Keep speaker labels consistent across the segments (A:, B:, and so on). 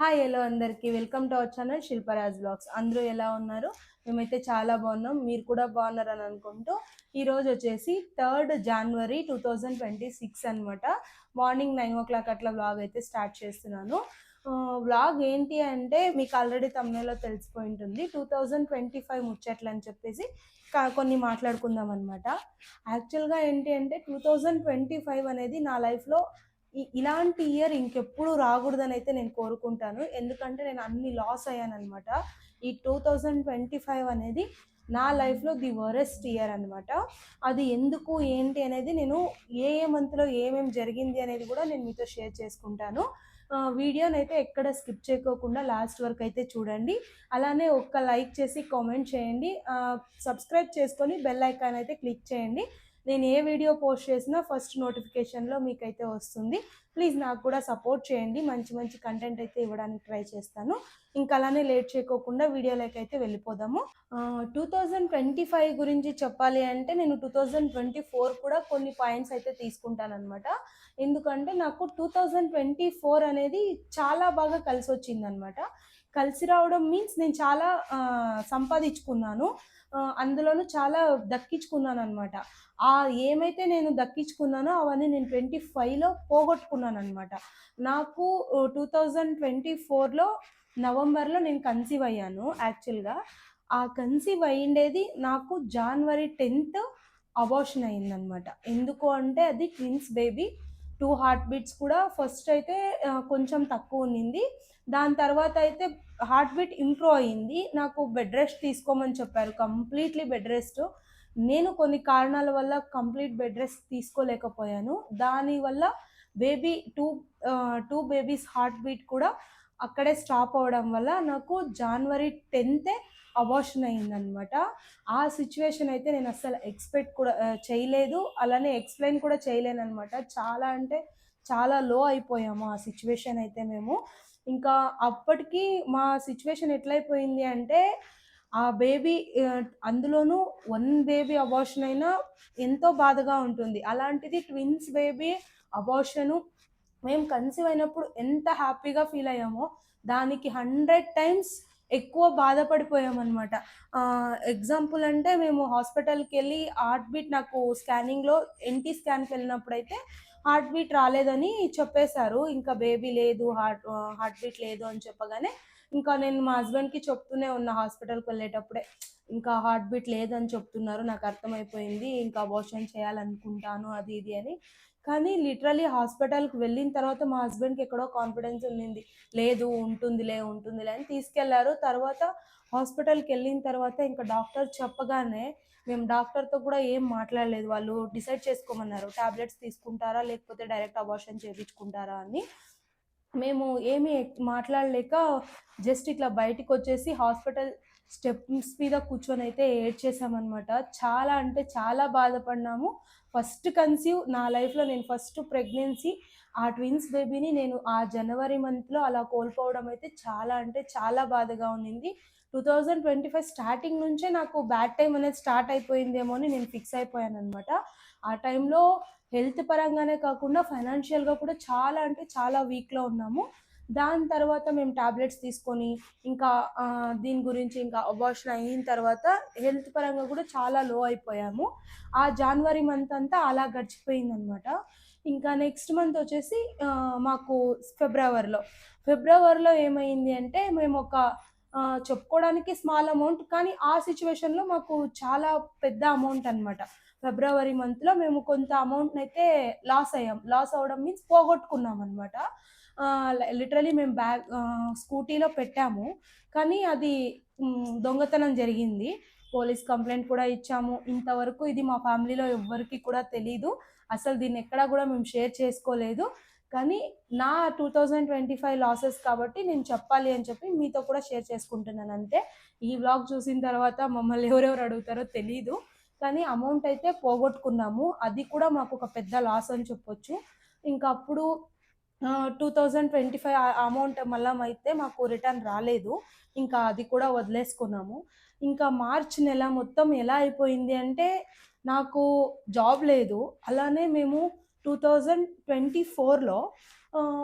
A: Hi hello అందరికీ. Welcome to our channel Shilparaj vlogs అందరూ ఎలా ఉన్నారు? మేమైతే చాలా బాగున్నాం. మీరు కూడా బాగున్నారని అనుకుంటూ ఈరోజు వచ్చేసి third January two thousand twenty six అనమాట మార్నింగ్ నైన్ ఓ క్లాక్ అట్లా బ్లాగ్ అయితే స్టార్ట్ చేస్తున్నాను. వ్లాగ్ ఏంటి అంటే మీకు ఆల్రెడీ తమిళలో తెలిసిపోయి ఉంటుంది. టూ థౌజండ్ ట్వంటీ ఫైవ్ ముచ్చట్లు అని చెప్పేసి కొన్ని మాట్లాడుకుందాం అనమాట యాక్చువల్గా ఏంటి అంటే టూ థౌజండ్ ట్వంటీ ఫైవ్ అనేది నా లైఫ్లో ఇలాంటి ఇయర్ ఇంకెప్పుడు రాకూడదని అయితే నేను కోరుకుంటాను. ఎందుకంటే నేను అన్ని లాస్ అయ్యానమాట ఈ టూ థౌజండ్ ట్వంటీ ఫైవ్ అనేది నా లైఫ్లో ది వరెస్ట్ ఇయర్ అనమాట అది ఎందుకు ఏంటి అనేది నేను ఏ ఏ మంత్లో ఏమేమి జరిగింది అనేది కూడా నేను మీతో షేర్ చేసుకుంటాను. వీడియోని అయితే ఎక్కడ స్కిప్ చేయకోకుండా లాస్ట్ వరకు అయితే చూడండి. అలానే ఒక్క లైక్ చేసి కామెంట్ చేయండి. సబ్స్క్రైబ్ చేసుకొని బెల్ ఐకాన్ అయితే క్లిక్ చేయండి. నేను ఏ వీడియో పోస్ట్ చేసినా ఫస్ట్ నోటిఫికేషన్లో మీకైతే వస్తుంది. ప్లీజ్ నాకు కూడా సపోర్ట్ చేయండి. మంచి మంచి కంటెంట్ అయితే ఇవ్వడానికి ట్రై చేస్తాను. ఇంకా అలానే లేట్ చేయకోకుండా వీడియోలోకి అయితే వెళ్ళిపోదాము. టూ థౌజండ్ ట్వంటీ ఫైవ్ గురించి చెప్పాలి అంటే నేను టూ థౌజండ్ ట్వంటీ ఫోర్ కూడా కొన్ని పాయింట్స్ అయితే తీసుకుంటానమాట ఎందుకంటే నాకు టూ థౌజండ్ ట్వంటీ ఫోర్ అనేది చాలా బాగా కలిసి వచ్చిందనమాట కలిసి రావడం మీన్స్ నేను చాలా సంపాదించుకున్నాను. అందులోనూ చాలా దక్కించుకున్నాను అనమాట ఆ ఏమైతే నేను దక్కించుకున్నానో అవన్నీ నేను ట్వంటీ ఫైవ్లో పోగొట్టుకున్నాను అనమాట నాకు టూ థౌజండ్ ట్వంటీ ఫోర్లో నవంబర్లో నేను కన్సీవ్ అయ్యాను యాక్చువల్గా. ఆ కన్సీవ్ అయ్యిండేది నాకు జనవరి టెన్త్ అబార్షన్ అయిందనమాట ఎందుకు అంటే అది twins baby two heart beats కూడా ఫస్ట్ అయితే కొంచెం తక్కువ ఉన్నింది. దాని తర్వాత అయితే హార్ట్ బీట్ ఇంప్రూవ్ అయ్యింది. నాకు బెడ్ రెస్ట్ తీసుకోమని చెప్పారు. Completely bed rest. నేను కొన్ని కారణాల వల్ల కంప్లీట్ బెడ్ రెస్ట్ తీసుకోలేకపోయాను. దానివల్ల baby two two babies heart beat కూడా అక్కడే స్టాప్ అవ్వడం వల్ల నాకు జనవరి టెన్తే అబార్షన్ అయిందనమాట ఆ సిచ్యువేషన్ అయితే నేను అస్సలు ఎక్స్పెక్ట్ కూడా చేయలేదు. అలానే ఎక్స్ప్లెయిన్ కూడా చేయలేను అనమాట చాలా అంటే చాలా లో అయిపోయాము ఆ సిచ్యువేషన్ అయితే మేము. ఇంకా అప్పటికి మా సిచ్యువేషన్ ఎట్లయిపోయింది అంటే ఆ బేబీ అందులోనూ వన్ బేబీ అబార్షన్ అయినా ఎంతో బాధగా ఉంటుంది. అలాంటిది ట్విన్స్ బేబీ అబార్షను మేము కన్సీవ్ అయినప్పుడు ఎంత హ్యాపీగా ఫీల్ అయ్యామో దానికి హండ్రెడ్ టైమ్స్ ఎక్కువ బాధపడిపోయామన్నమాట. ఎగ్జాంపుల్ అంటే మేము హాస్పిటల్కి వెళ్ళి హార్ట్ బీట్ నాకు స్కానింగ్లో ఎన్టీ స్కాన్కి వెళ్ళినప్పుడు అయితే హార్ట్ బీట్ రాలేదని చెప్పేశారు. ఇంకా బేబీ లేదు హార్ట్ హార్ట్ బీట్ లేదు అని చెప్పగానే ఇంకా నేను మా హస్బెండ్కి చెప్తూనే ఉన్నా హాస్పిటల్కి వెళ్ళేటప్పుడే. ఇంకా హార్ట్ బీట్ లేదని చెప్తున్నారు నాకు అర్థమైపోయింది ఇంకా అబార్షన్ చేయాలనుకుంటాను అది ఇది అని కానీ లిటరలీ హాస్పిటల్కి వెళ్ళిన తర్వాత మా హస్బెండ్కి ఎక్కడో కాన్ఫిడెన్స్ ఉండింది. లేదు ఉంటుందిలే ఉంటుందిలే అని తీసుకెళ్ళారు. తర్వాత హాస్పిటల్కి వెళ్ళిన తర్వాత ఇంకా డాక్టర్ చెప్పగానే మేము డాక్టర్తో కూడా ఏం మాట్లాడలేదు. వాళ్ళు డిసైడ్ చేసుకోమన్నారు. టాబ్లెట్స్ తీసుకుంటారా లేకపోతే డైరెక్ట్ అబార్షన్ చేయించుకుంటారా అని. మేము ఏమీ మాట్లాడలేక జస్ట్ ఇట్లా బయటికి వచ్చేసి హాస్పిటల్ స్టెప్స్ మీద కూర్చొని అయితే ఏడ్ చేసామన్నమాట చాలా అంటే చాలా బాధపడినాము ఫస్ట్ కన్సీవ్ నా లైఫ్లో నేను ఫస్ట్ ప్రెగ్నెన్సీ ఆ ట్విన్స్ బేబీని నేను ఆ జనవరి మంత్లో అలా కోల్పోవడం అయితే చాలా అంటే చాలా బాధగా ఉన్నింది two thousand twenty five starting నుంచే నాకు బ్యాడ్ టైం అనేది స్టార్ట్ అయిపోయిందేమో అని నేను ఫిక్స్ అయిపోయాను అనమాట ఆ టైంలో హెల్త్ పరంగానే కాకుండా ఫైనాన్షియల్గా కూడా చాలా అంటే చాలా వీక్లో ఉన్నాము. దాని తర్వాత మేము టాబ్లెట్స్ తీసుకొని ఇంకా దీని గురించి ఇంకా అబార్షన్ అయిన తర్వాత హెల్త్ పరంగా కూడా చాలా లో అయిపోయాము. ఆ జనవరి మంత్ అంతా అలా గడిచిపోయిందనమాట ఇంకా నెక్స్ట్ మంత్ వచ్చేసి మాకు ఫిబ్రవరిలో ఫిబ్రవరిలో ఏమైంది అంటే మేము ఒక చెప్పుకోవడానికి స్మాల్ అమౌంట్ కానీ ఆ సిచ్యువేషన్లో మాకు చాలా పెద్ద అమౌంట్ అనమాట ఫిబ్రవరి మంత్లో మేము కొంత అమౌంట్ని అయితే లాస్ అయ్యాం. లాస్ అవ్వడం మీన్స్ పోగొట్టుకున్నాం అనమాట లిటరలీ మేము బ్యాగ్ స్కూటీలో పెట్టాము. కానీ అది దొంగతనం జరిగింది. పోలీస్ కంప్లైంట్ కూడా ఇచ్చాము. ఇంతవరకు ఇది మా ఫ్యామిలీలో ఎవ్వరికి కూడా తెలీదు. అసలు దీన్ని ఎక్కడా కూడా మేము షేర్ చేసుకోలేదు. కానీ నా two thousand twenty five losses కాబట్టి నేను చెప్పాలి అని చెప్పి మీతో కూడా షేర్ చేసుకుంటున్నాను అంతే. ఈ వ్లాగ్ చూసిన తర్వాత మమ్మల్ని ఎవరెవరు అడుగుతారో తెలీదు. కానీ అమౌంట్ అయితే పోగొట్టుకున్నాము. అది కూడా మాకు ఒక పెద్ద లాస్ అని చెప్పొచ్చు. ఇంకా అప్పుడు two thousand twenty five amount మళ్ళీ అయితే మాకు రిటర్న్ రాలేదు. ఇంకా అది కూడా వదిలేసుకున్నాము. ఇంకా మార్చ్ నెల మొత్తం ఎలా అయిపోయింది అంటే నాకు జాబ్ లేదు. అలానే మేము టూ థౌజండ్ ట్వంటీ ఫోర్లో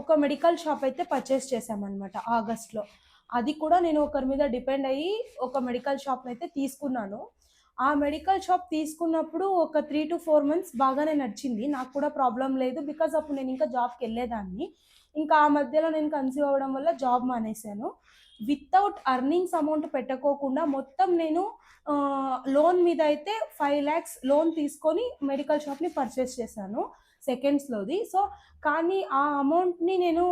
A: ఒక మెడికల్ షాప్ అయితే పర్చేస్ చేశామన్నమాట ఆగస్ట్లో. అది కూడా నేను ఒకరి మీద డిపెండ్ అయ్యి ఒక మెడికల్ షాప్ అయితే తీసుకున్నాను. ఆ మెడికల్ షాప్ తీసుకున్నప్పుడు ఒక త్రీ టు ఫోర్ మంత్స్ బాగానే నడిచింది. నాకు కూడా ప్రాబ్లం లేదు బికాజ్ అప్పుడు నేను ఇంకా జాబ్కి వెళ్ళేదాన్ని. ఇంకా ఆ మధ్యలో నేను కన్సీవ్ అవ్వడం వల్ల జాబ్ మానేశాను. వితౌట్ అర్నింగ్స్ అమౌంట్ పెట్టుకోకుండా మొత్తం నేను లోన్ మీద అయితే ఫైవ్ ల్యాక్స్ లోన్ తీసుకొని మెడికల్ షాప్ని పర్చేస్ చేశాను సెకండ్స్లోది సో కానీ ఆ అమౌంట్ని నేను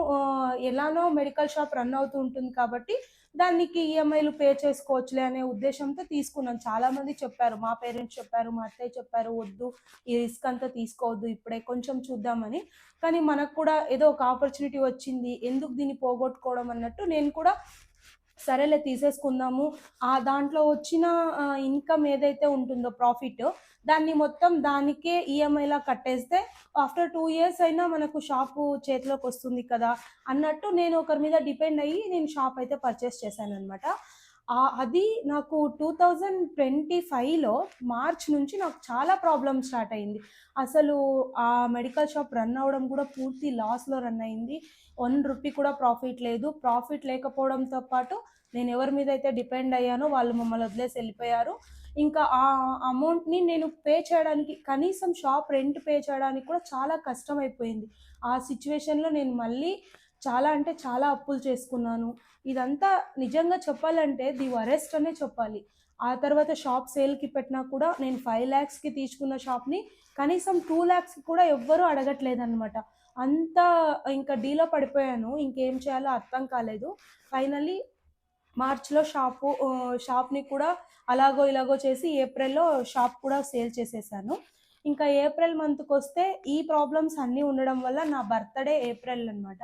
A: ఎలానో మెడికల్ షాప్ రన్ అవుతూ ఉంటుంది కాబట్టి దానికి ఈఎంఐలు పే చేసుకోవచ్చులే అనే ఉద్దేశంతో తీసుకున్నాను. చాలా మంది చెప్పారు మా పేరెంట్స్ చెప్పారు మా అత్తయ్య చెప్పారు వద్దు ఈ రిస్క్ అంతా తీసుకోవద్దు ఇప్పుడే కొంచెం చూద్దామని. కానీ మనకు కూడా ఏదో ఒక ఆపర్చునిటీ వచ్చింది ఎందుకు దీన్ని పోగొట్టుకోవడం అన్నట్టు నేను కూడా సరేలే తీసేసుకుందాము. ఆ దాంట్లో వచ్చిన ఇన్కమ్ ఏదైతే ఉంటుందో ప్రాఫిట్ దాన్ని మొత్తం దానికే ఈఎంఐలా కట్టేస్తే ఆఫ్టర్ టూ ఇయర్స్ అయినా మనకు షాపు చేతిలోకి వస్తుంది కదా అన్నట్టు నేను ఒకరి మీద డిపెండ్ అయ్యి నేను షాప్ అయితే పర్చేస్ చేశాను అనమాట అది నాకు టూ థౌజండ్ ట్వంటీ ఫైవ్లో మార్చ్ నుంచి నాకు చాలా ప్రాబ్లమ్ స్టార్ట్ అయింది అసలు ఆ మెడికల్ షాప్ రన్ అవ్వడం కూడా పూర్తి లాస్లో రన్ అయింది వన్ రూపీ కూడా ప్రాఫిట్ లేదు. ప్రాఫిట్ లేకపోవడంతో పాటు నేను ఎవరి మీద అయితే డిపెండ్ అయ్యానో వాళ్ళు మమ్మల్ని వదిలేసి వెళ్ళిపోయారు. ఇంకా ఆ అమౌంట్ని నేను పే చేయడానికి కనీసం షాప్ రెంట్ పే చేయడానికి కూడా చాలా కష్టం అయిపోయింది ఆ సిచ్యువేషన్లో నేను మళ్ళీ చాలా అంటే చాలా అప్పులు చేసుకున్నాను. ఇదంతా నిజంగా చెప్పాలంటే ది వరెస్ట్ అనే చెప్పాలి. ఆ తర్వాత షాప్ సేల్కి పెట్టినా కూడా నేను ఫైవ్ ల్యాక్స్కి తీసుకున్న షాప్ని కనీసం టూ ల్యాక్స్కి కూడా ఎవ్వరూ అడగట్లేదన్నమాట. అంత ఇంకా డీలో పడిపోయాను. ఇంకేం చేయాలో అర్థం కాలేదు. ఫైనలీ మార్చ్లో షాపు షాప్ని కూడా అలాగో ఇలాగో చేసి ఏప్రిల్లో షాప్ కూడా సేల్ చేసేసాను. ఇంకా ఏప్రిల్ మంత్కి వస్తే ఈ ప్రాబ్లమ్స్ అన్నీ ఉండడం వల్ల నా బర్త్డే ఏప్రిల్ అనమాట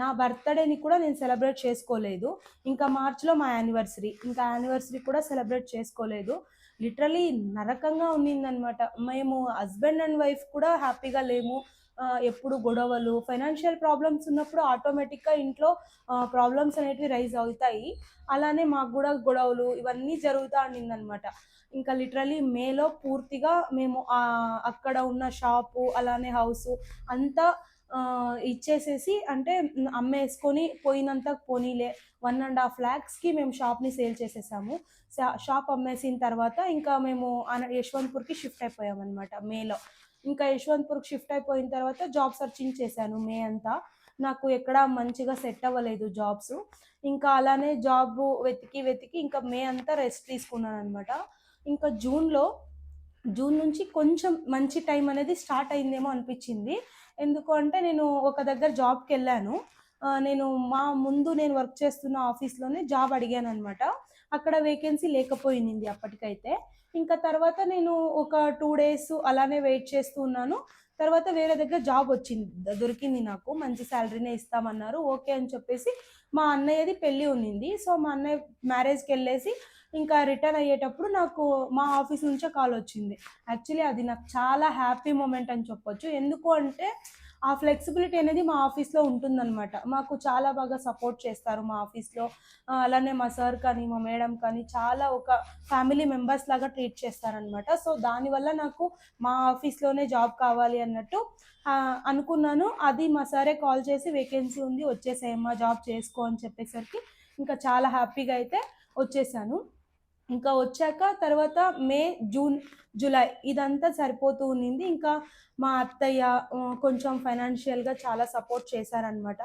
A: నా బర్త్డేని కూడా నేను సెలబ్రేట్ చేసుకోలేదు. ఇంకా మార్చ్లో మా యానివర్సరీ ఇంకా యానివర్సరీ కూడా సెలబ్రేట్ చేసుకోలేదు. లిటరలీ నరకంగా ఉన్నిందనమాట మేము హస్బెండ్ అండ్ వైఫ్ కూడా హ్యాపీగా లేము. ఎప్పుడు గొడవలు ఫైనాన్షియల్ ప్రాబ్లమ్స్ ఉన్నప్పుడు ఆటోమేటిక్గా ఇంట్లో ప్రాబ్లమ్స్ అనేటివి రైజ్ అవుతాయి. అలానే మాకు కూడా గొడవలు ఇవన్నీ జరుగుతూ ఉండిందనమాట ఇంకా లిటరలీ మేలో పూర్తిగా మేము అక్కడ ఉన్న షాపు అలానే హౌస్ అంతా ఇచ్చేసేసి అంటే అమ్మేసుకొని పోయినంత పోనీలే. వన్ అండ్ హాఫ్ ల్యాక్స్కి మేము షాప్ని సేల్ చేసేసాము. షాప్ అమ్మేసిన తర్వాత ఇంకా మేము యశ్వంత్పూర్కి షిఫ్ట్ అయిపోయాం అనమాట మేలో. ఇంకా యశ్వంత్పూర్కి షిఫ్ట్ అయిపోయిన తర్వాత జాబ్ సర్చింగ్ చేశాను మే అంతా. నాకు ఎక్కడ మంచిగా సెట్ అవ్వలేదు జాబ్స్ ఇంకా అలానే జాబ్ వెతికి వెతికి ఇంకా మే అంతా రెస్ట్ తీసుకున్నాను అనమాట ఇంకా జూన్లో జూన్ నుంచి కొంచెం మంచి టైం అనేది స్టార్ట్ అయిందేమో అనిపించింది. ఎందుకు అంటే నేను ఒక దగ్గర జాబ్కి వెళ్ళాను. నేను మా ముందు నేను వర్క్ చేస్తున్న ఆఫీస్లోనే జాబ్ అడిగాను అనమాట అక్కడ వేకెన్సీ లేకపోయింది అప్పటికైతే. ఇంకా తర్వాత నేను ఒక టూ డేస్ అలానే వెయిట్ చేస్తూ ఉన్నాను. తర్వాత వేరే దగ్గర జాబ్ వచ్చింది. దొరికింది నాకు. మంచి శాలరీనే ఇస్తామన్నారు. ఓకే అని చెప్పేసి మా అన్నయ్యది పెళ్ళి ఉన్నింది. సో మా అన్నయ్య మ్యారేజ్కి వెళ్ళేసి ఇంకా రిటర్న్ అయ్యేటప్పుడు నాకు మా ఆఫీస్ నుంచే కాల్ వచ్చింది. యాక్చువల్లీ అది నాకు చాలా హ్యాపీ మూమెంట్ అని చెప్పొచ్చు. ఎందుకు అంటే ఆ ఫ్లెక్సిబిలిటీ అనేది మా ఆఫీస్లో ఉంటుందన్నమాట. మాకు చాలా బాగా సపోర్ట్ చేస్తారు మా ఆఫీస్లో అలానే మా సార్ కానీ మా మేడం కానీ చాలా ఒక ఫ్యామిలీ మెంబర్స్ లాగా ట్రీట్ చేస్తారనమాట సో దానివల్ల నాకు మా ఆఫీస్లోనే జాబ్ కావాలి అన్నట్టు అనుకున్నాను. అది మా సారే కాల్ చేసి వేకెన్సీ ఉంది వచ్చేసేయమ్మా జాబ్ చేసుకో అని చెప్పేసరికి ఇంకా చాలా హ్యాపీగా అయితే వచ్చేసాను. ఇంకా వచ్చాక తర్వాత మే జూన్ జూలై ఇదంతా సరిపోతూ ఉన్నింది ఇంకా మా అత్తయ్య కొంచెం ఫైనాన్షియల్గా చాలా సపోర్ట్ చేశారనమాట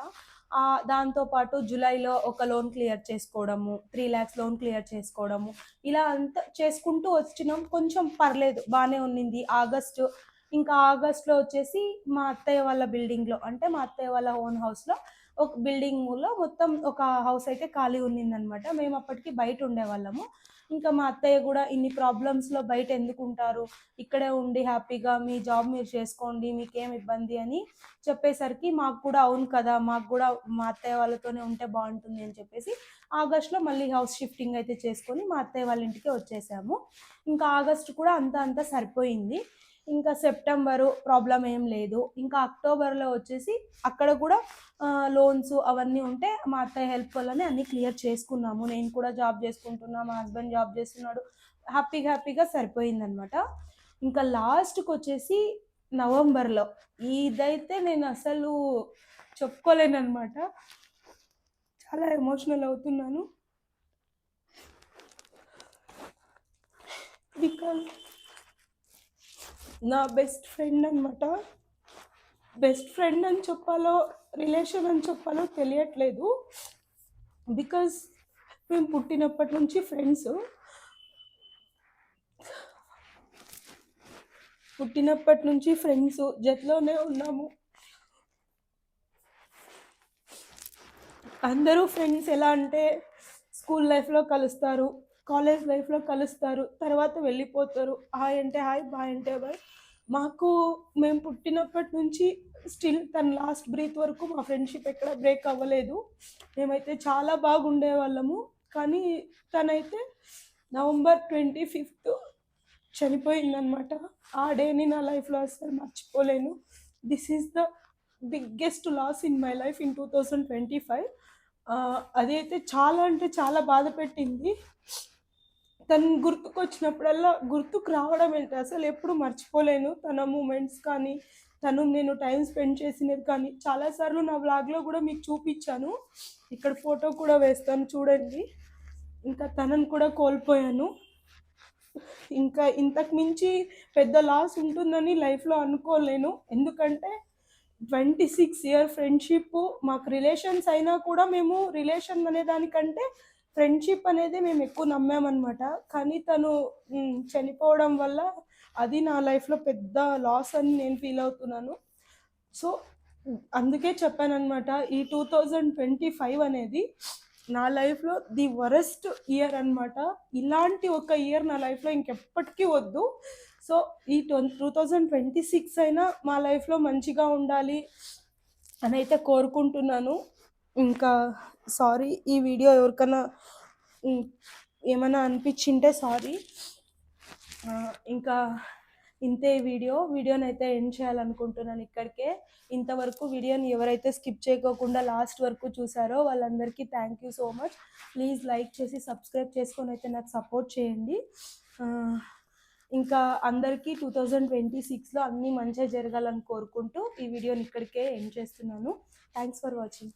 A: దాంతోపాటు జూలైలో ఒక లోన్ క్లియర్ చేసుకోవడము త్రీ ల్యాక్స్ లోన్ క్లియర్ చేసుకోవడము ఇలా అంతా చేసుకుంటూ వచ్చినాం. కొంచెం పర్లేదు బాగానే ఉన్నింది ఆగస్టు ఇంకా ఆగస్ట్లో వచ్చేసి మా అత్తయ్య వాళ్ళ బిల్డింగ్లో అంటే మా అత్తయ్య వాళ్ళ ఓన్ హౌస్లో ఒక బిల్డింగ్లో మొత్తం ఒక హౌస్ అయితే ఖాళీ ఉన్నిందనమాట మేము అప్పటికి బయట ఉండేవాళ్ళము ఇంకా మా అత్తయ్య కూడా ఇన్ని ప్రాబ్లమ్స్లో బయట ఎందుకుంటారు ఇక్కడే ఉండి హ్యాపీగా మీ జాబ్ మీరు చేసుకోండి మీకేం ఇబ్బంది అని చెప్పేసరికి మాకు కూడా అవును కదా మాకు కూడా మా అత్తయ్య వాళ్ళతోనే ఉంటే బాగుంటుంది అని చెప్పేసి ఆగస్ట్లో మళ్ళీ హౌస్ షిఫ్టింగ్ అయితే చేసుకొని మా అత్తయ్య వాళ్ళ ఇంటికి వచ్చేసాము. ఇంకా ఆగస్ట్ కూడా అంతా అంతా సరిపోయింది. ఇంకా సెప్టెంబరు ప్రాబ్లం ఏం లేదు. ఇంకా అక్టోబర్లో వచ్చేసి అక్కడ కూడా లోన్స్ అవన్నీ ఉంటే మా అత్తయ్య హెల్ప్ వల్లనే అన్నీ క్లియర్ చేసుకున్నాము. నేను కూడా జాబ్ చేసుకుంటున్నా మా హస్బెండ్ జాబ్ చేస్తున్నాడు. హ్యాపీగా హ్యాపీగా సరిపోయిందనమాట. ఇంకా లాస్ట్కి వచ్చేసి నవంబర్లో ఇదైతే నేను అసలు చెప్పుకోలేను అనమాట చాలా ఎమోషనల్ అవుతున్నాను. బికాజ్ నా బెస్ట్ ఫ్రెండ్ అనమాట బెస్ట్ ఫ్రెండ్ అని చెప్పాలో రిలేషన్ అని చెప్పాలో తెలియట్లేదు. బికాజ్ మేము పుట్టినప్పటి నుంచి ఫ్రెండ్స్ పుట్టినప్పటి నుంచి ఫ్రెండ్స్ జట్లోనే ఉన్నాము. అందరూ ఫ్రెండ్స్ ఎలా అంటే స్కూల్ లైఫ్లో కలుస్తారు. కాలేజ్ లైఫ్లో కలుస్తారు. తర్వాత వెళ్ళిపోతారు. హాయ్ అంటే హాయ్ బాయ్ అంటే బాయ్. మాకు మేము పుట్టినప్పటి నుంచి స్టిల్ తన లాస్ట్ బ్రీత్ వరకు మా ఫ్రెండ్షిప్ ఎక్కడ బ్రేక్ అవ్వలేదు. మేమైతే చాలా బాగుండే వాళ్ళము. కానీ తనైతే నవంబర్ ట్వంటీ ఫిఫ్త్ చనిపోయిందనమాట ఆ డేని నా లైఫ్లో అసలు మర్చిపోలేను. This is the biggest loss in my life in two thousand twenty five అదైతే చాలా అంటే చాలా బాధ పెట్టింది. తను గుర్తుకొచ్చినప్పుడల్లా గుర్తుకు రావడం ఏంటి? అసలు ఎప్పుడు మర్చిపోలేను. తన మూమెంట్స్ కానీ తను నేను టైం స్పెండ్ చేసినది కానీ చాలాసార్లు నా వ్లాగ్లో కూడా మీకు చూపించాను. ఇక్కడ ఫోటో కూడా వేస్తాను చూడండి. ఇంకా తనను కూడా కోల్పోయాను. ఇంకా ఇంతకు మించి పెద్ద లాస్ ఉంటుందని లైఫ్లో అనుకోలేను. ఎందుకంటే ట్వంటీ సిక్స్ ఇయర్ ఫ్రెండ్షిప్ మాకు రిలేషన్స్ అయినా కూడా మేము రిలేషన్ అనే దానికంటే ఫ్రెండ్షిప్ అనేది మేము ఎక్కువ నమ్మామన్నమాట. కానీ తను చనిపోవడం వల్ల అది నా లైఫ్లో పెద్ద లాస్ అని నేను ఫీల్ అవుతున్నాను. సో అందుకే చెప్పానమాట ఈ టూ థౌజండ్ ట్వంటీ ఫైవ్ అనేది నా లైఫ్లో ది వరెస్ట్ ఇయర్ అనమాట ఇలాంటి ఒక ఇయర్ నా లైఫ్లో ఇంకెప్పటికీ వద్దు. సో ఈ టూ థౌజండ్ ట్వంటీ సిక్స్ అయినా మా లైఫ్లో మంచిగా ఉండాలి అని అయితే కోరుకుంటున్నాను. ఇంకా సారీ ఈ వీడియో ఎవరికైనా ఏమైనా అనిపించింటే సారీ. ఇంకా ఇంతే వీడియో. వీడియోని అయితే ఎండ్ చేయాలనుకుంటున్నాను ఇక్కడికే. ఇంతవరకు వీడియోని ఎవరైతే స్కిప్ చేయకోకుండా లాస్ట్ వరకు చూసారో వాళ్ళందరికీ thank you so much. Please like చేసి సబ్స్క్రైబ్ చేసుకొని అయితే నాకు సపోర్ట్ చేయండి. ఇంకా అందరికీ టూ థౌజండ్ ట్వంటీ సిక్స్లో అన్నీ మంచిగా జరగాలని కోరుకుంటూ ఈ వీడియోని ఇక్కడికే ఎండ్ చేస్తున్నాను. Thanks for watching.